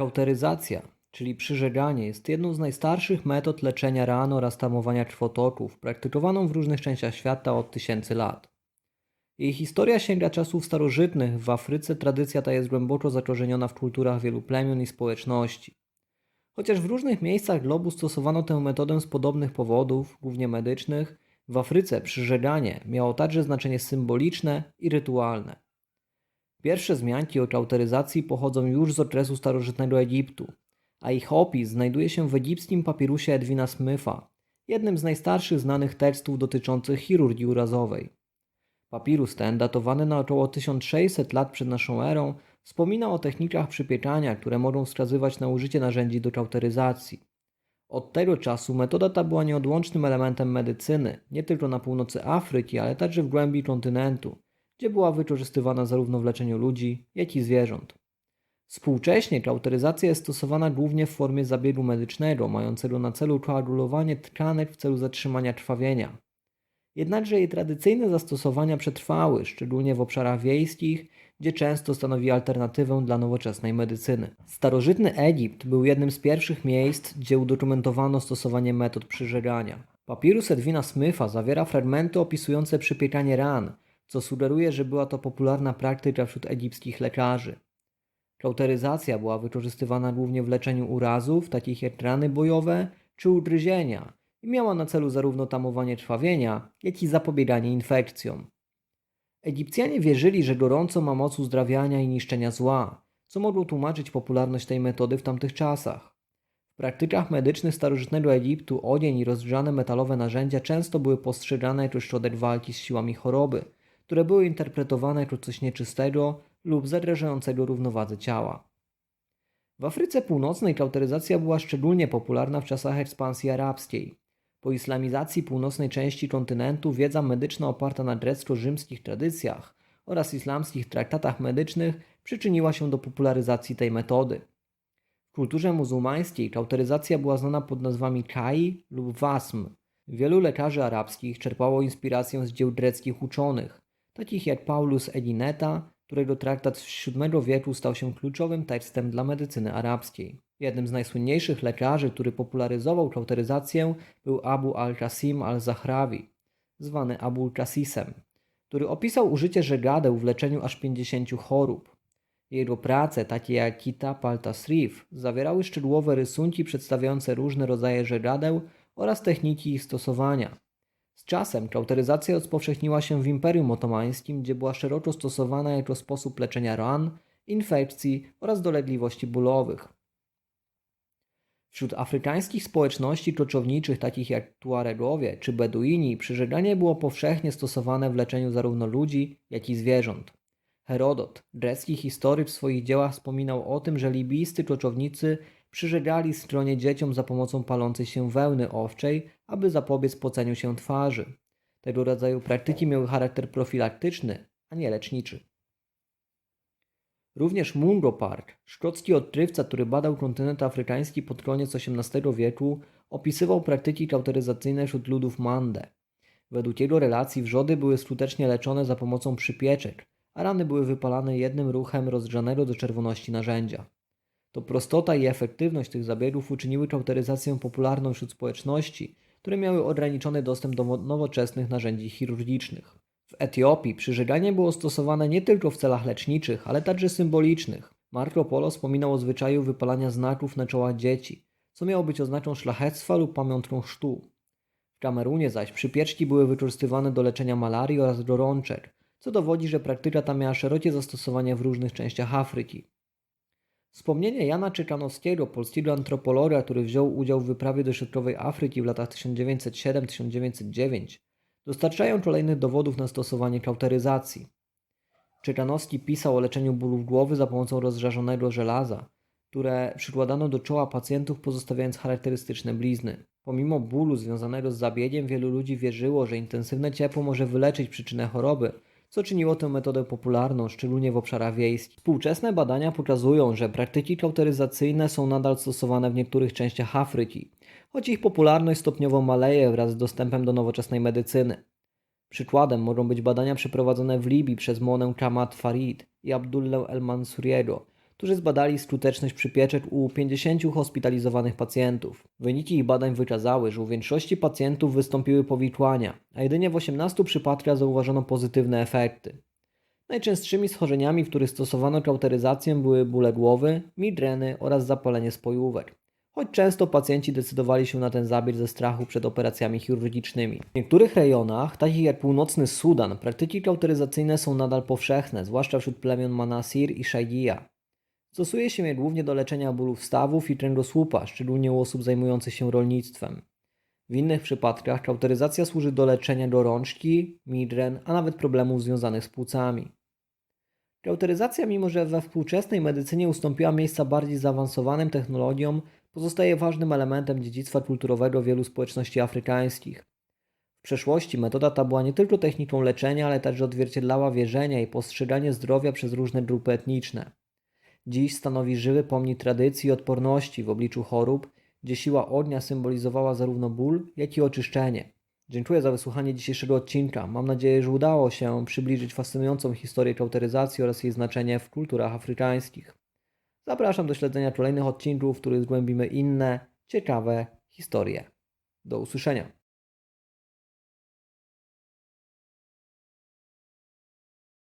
Kauteryzacja, czyli przyżeganie, jest jedną z najstarszych metod leczenia ran oraz tamowania krwotoków, praktykowaną w różnych częściach świata od tysięcy lat. Jej historia sięga czasów starożytnych. W Afryce tradycja ta jest głęboko zakorzeniona w kulturach wielu plemion i społeczności. Chociaż w różnych miejscach globu stosowano tę metodę z podobnych powodów, głównie medycznych, w Afryce przyżeganie miało także znaczenie symboliczne i rytualne. Pierwsze wzmianki o kauteryzacji pochodzą już z okresu starożytnego Egiptu, a ich opis znajduje się w egipskim papirusie Edwina Smytha, jednym z najstarszych znanych tekstów dotyczących chirurgii urazowej. Papirus ten, datowany na około 1600 lat przed naszą erą, wspomina o technikach przypiekania, które mogą wskazywać na użycie narzędzi do kauteryzacji. Od tego czasu metoda ta była nieodłącznym elementem medycyny, nie tylko na północy Afryki, ale także w głębi kontynentu, gdzie była wykorzystywana zarówno w leczeniu ludzi, jak i zwierząt. Współcześnie kauteryzacja jest stosowana głównie w formie zabiegu medycznego, mającego na celu koagulowanie tkanek w celu zatrzymania krwawienia. Jednakże jej tradycyjne zastosowania przetrwały, szczególnie w obszarach wiejskich, gdzie często stanowi alternatywę dla nowoczesnej medycyny. Starożytny Egipt był jednym z pierwszych miejsc, gdzie udokumentowano stosowanie metod przyżegania. Papirus Edwina Smytha zawiera fragmenty opisujące przypiekanie ran, co sugeruje, że była to popularna praktyka wśród egipskich lekarzy. Kauteryzacja była wykorzystywana głównie w leczeniu urazów, takich jak rany bojowe czy ugryzienia i miała na celu zarówno tamowanie trwawienia, jak i zapobieganie infekcjom. Egipcjanie wierzyli, że gorąco ma moc uzdrawiania i niszczenia zła, co mogło tłumaczyć popularność tej metody w tamtych czasach. W praktykach medycznych starożytnego Egiptu ogień i rozgrzane metalowe narzędzia często były postrzegane jako środek walki z siłami choroby, które były interpretowane jako coś nieczystego lub zagrażającego równowadze ciała. W Afryce Północnej kauteryzacja była szczególnie popularna w czasach ekspansji arabskiej. Po islamizacji północnej części kontynentu wiedza medyczna oparta na grecko-rzymskich tradycjach oraz islamskich traktatach medycznych przyczyniła się do popularyzacji tej metody. W kulturze muzułmańskiej kauteryzacja była znana pod nazwami kai lub wasm. Wielu lekarzy arabskich czerpało inspirację z dzieł greckich uczonych, takich jak Paulus Edineta, którego traktat z VII wieku stał się kluczowym tekstem dla medycyny arabskiej. Jednym z najsłynniejszych lekarzy, który popularyzował kauteryzację, był Abu al-Qasim al-Zahrawi, zwany Abu Qasisem, który opisał użycie żegadeł w leczeniu aż 50 chorób. Jego prace, takie jak Kitab al-Tasrif, zawierały szczegółowe rysunki przedstawiające różne rodzaje żegadeł oraz techniki ich stosowania. Z czasem kauteryzacja rozpowszechniła się w Imperium Otomańskim, gdzie była szeroko stosowana jako sposób leczenia ran, infekcji oraz dolegliwości bólowych. Wśród afrykańskich społeczności koczowniczych, takich jak Tuaregowie czy Beduini, przyżeganie było powszechnie stosowane w leczeniu zarówno ludzi, jak i zwierząt. Herodot, grecki historyk w swoich dziełach wspominał o tym, że libijscy koczownicy przyżegali stronie dzieciom za pomocą palącej się wełny owczej, aby zapobiec poceniu się twarzy. Tego rodzaju praktyki miały charakter profilaktyczny, a nie leczniczy. Również Mungo Park, szkocki odkrywca, który badał kontynent afrykański pod koniec XVIII wieku, opisywał praktyki kauteryzacyjne wśród ludów Mande. Według jego relacji wrzody były skutecznie leczone za pomocą przypieczek, a rany były wypalane jednym ruchem rozgrzanego do czerwoności narzędzia. To prostota i efektywność tych zabiegów uczyniły kauteryzację popularną wśród społeczności, które miały ograniczony dostęp do nowoczesnych narzędzi chirurgicznych. W Etiopii przyżeganie było stosowane nie tylko w celach leczniczych, ale także symbolicznych. Marco Polo wspominał o zwyczaju wypalania znaków na czołach dzieci, co miało być oznaką szlachectwa lub pamiątką chrztu. W Kamerunie zaś przypieczki były wykorzystywane do leczenia malarii oraz gorączek, co dowodzi, że praktyka ta miała szerokie zastosowanie w różnych częściach Afryki. Wspomnienie Jana Czykanowskiego, polskiego antropologa, który wziął udział w wyprawie do środkowej Afryki w latach 1907-1909, dostarczają kolejnych dowodów na stosowanie kauteryzacji. Czykanowski pisał o leczeniu bólów głowy za pomocą rozżarzonego żelaza, które przykładano do czoła pacjentów pozostawiając charakterystyczne blizny. Pomimo bólu związanego z zabiegiem, wielu ludzi wierzyło, że intensywne ciepło może wyleczyć przyczynę choroby, co czyniło tę metodę popularną, szczególnie w obszarach wiejskich. Współczesne badania pokazują, że praktyki kauteryzacyjne są nadal stosowane w niektórych częściach Afryki, choć ich popularność stopniowo maleje wraz z dostępem do nowoczesnej medycyny. Przykładem mogą być badania przeprowadzone w Libii przez Monę Kamat Farid i Abdullah El Mansuriego, którzy zbadali skuteczność przypieczek u 50 hospitalizowanych pacjentów. Wyniki ich badań wykazały, że u większości pacjentów wystąpiły powikłania, a jedynie w 18 przypadkach zauważono pozytywne efekty. Najczęstszymi schorzeniami, w których stosowano kauteryzację były bóle głowy, migreny oraz zapalenie spojówek. Choć często pacjenci decydowali się na ten zabieg ze strachu przed operacjami chirurgicznymi. W niektórych rejonach, takich jak północny Sudan, praktyki kauteryzacyjne są nadal powszechne, zwłaszcza wśród plemion Manasir i Shaigia. Stosuje się je głównie do leczenia bólów stawów i kręgosłupa, szczególnie u osób zajmujących się rolnictwem. W innych przypadkach kauteryzacja służy do leczenia gorączki, migren, a nawet problemów związanych z płucami. Kauteryzacja, mimo że we współczesnej medycynie ustąpiła miejsca bardziej zaawansowanym technologiom, pozostaje ważnym elementem dziedzictwa kulturowego wielu społeczności afrykańskich. W przeszłości metoda ta była nie tylko techniką leczenia, ale także odzwierciedlała wierzenia i postrzeganie zdrowia przez różne grupy etniczne. Dziś stanowi żywy pomnik tradycji i odporności w obliczu chorób, gdzie siła ognia symbolizowała zarówno ból, jak i oczyszczenie. Dziękuję za wysłuchanie dzisiejszego odcinka. Mam nadzieję, że udało się przybliżyć fascynującą historię kauteryzacji oraz jej znaczenie w kulturach afrykańskich. Zapraszam do śledzenia kolejnych odcinków, w których zgłębimy inne, ciekawe historie. Do usłyszenia.